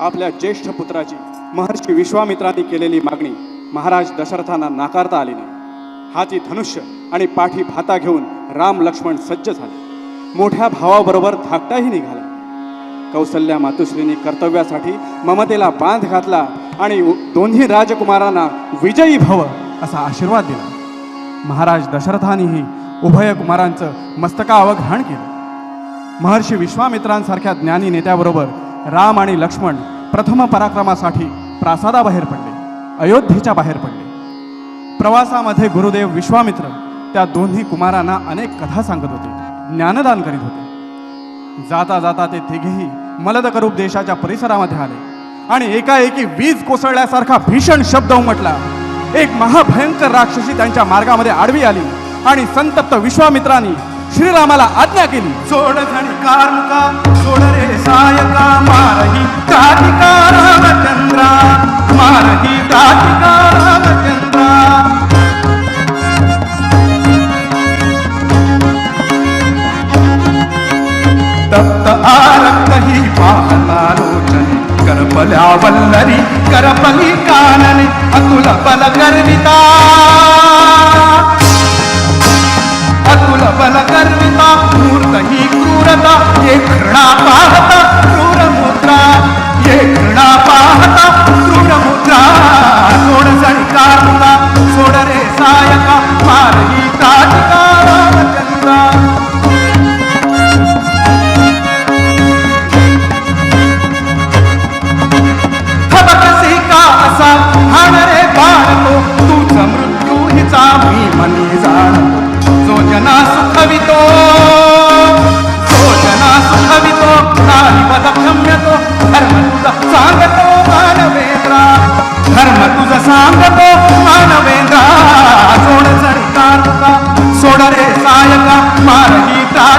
आपल्या ज्येष्ठ पुत्राची महर्षी विश्वामित्रांनी केलेली मागणी महाराज दशरथांना नाकारता आली नाही. हाती धनुष्य आणि पाठी भाता घेऊन राम लक्ष्मण सज्ज झाले. मोठ्या भावाबरोबर धाकटाही निघाला. कौसल्या मातुश्रीने कर्तव्यासाठी ममतेला बांध घातला आणि दोन्ही राजकुमारांना विजयी भव असा आशीर्वाद दिला. महाराज दशरथांनीही उभय कुमारांचं मस्तकावघाण केलं. महर्षी विश्वामित्रांसारख्या ज्ञानी नेत्याबरोबर राम आणि लक्ष्मण प्रथम पराक्रमासाठी प्रासादाबाहेर पडले अयोध्येच्या बाहेर पडले. प्रवासामध्ये गुरुदेव विश्वामित्र त्या दोन्ही कुमारांना अनेक कथा सांगत होते ज्ञानदान करीत होते. जाता जाता ते तिघेही मलदकरूप देशाच्या परिसरामध्ये आले आणि एकाएकी वीज कोसळल्यासारखा भीषण शब्द उमटला. एक महाभयंकर राक्षसी त्यांच्या मार्गामध्ये आडवी आली आणि संतप्त विश्वामित्रांनी श्रीरामाला आज्ञा केली सोड धणी कार्मुका सोड रे सायका मारही काटिका रामचंद्रा मारही काटिका रामचंद्रा तप्त आरक्त ही पाहतालोचने करपल्या वल्लरी करपली कानने अतुल बल गर्विता पाहता ये घृणा पाहता क्रूर मुद्रा. ये घृणा पाहता क्रूर मुद्रा. सोड सणिकारता सोड रे सायका मारही काटिका रामचंद्रा. खबकसी का असा हाण रे बाळको तूच मृत्यू हिचा मी मनी जाणतो. जो जना सुखवितो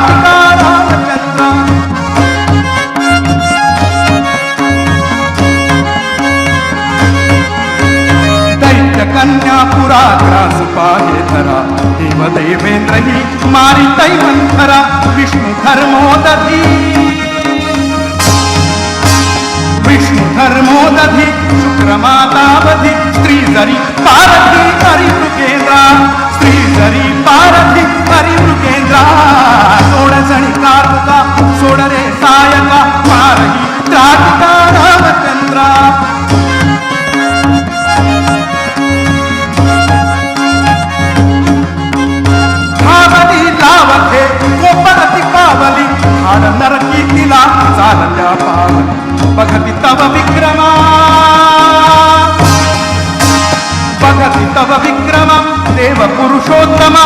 मारही टाटिका दैत्य कन्या पुरा ग्रास पाहे धरा. देव देवेंद्र ही मारी दैवंतरा विष्णु धर्मोदधी. विष्णु धर्मोदधी शुक्रमा जणी कारुका सोड रे सायका पारही त्राटिका रामचंद्रा? भावली लावते पावली नरकी तिला चालल्या पावली. बघती तव विक्रमा. बघती तव विक्रम देव पुरुषोत्तम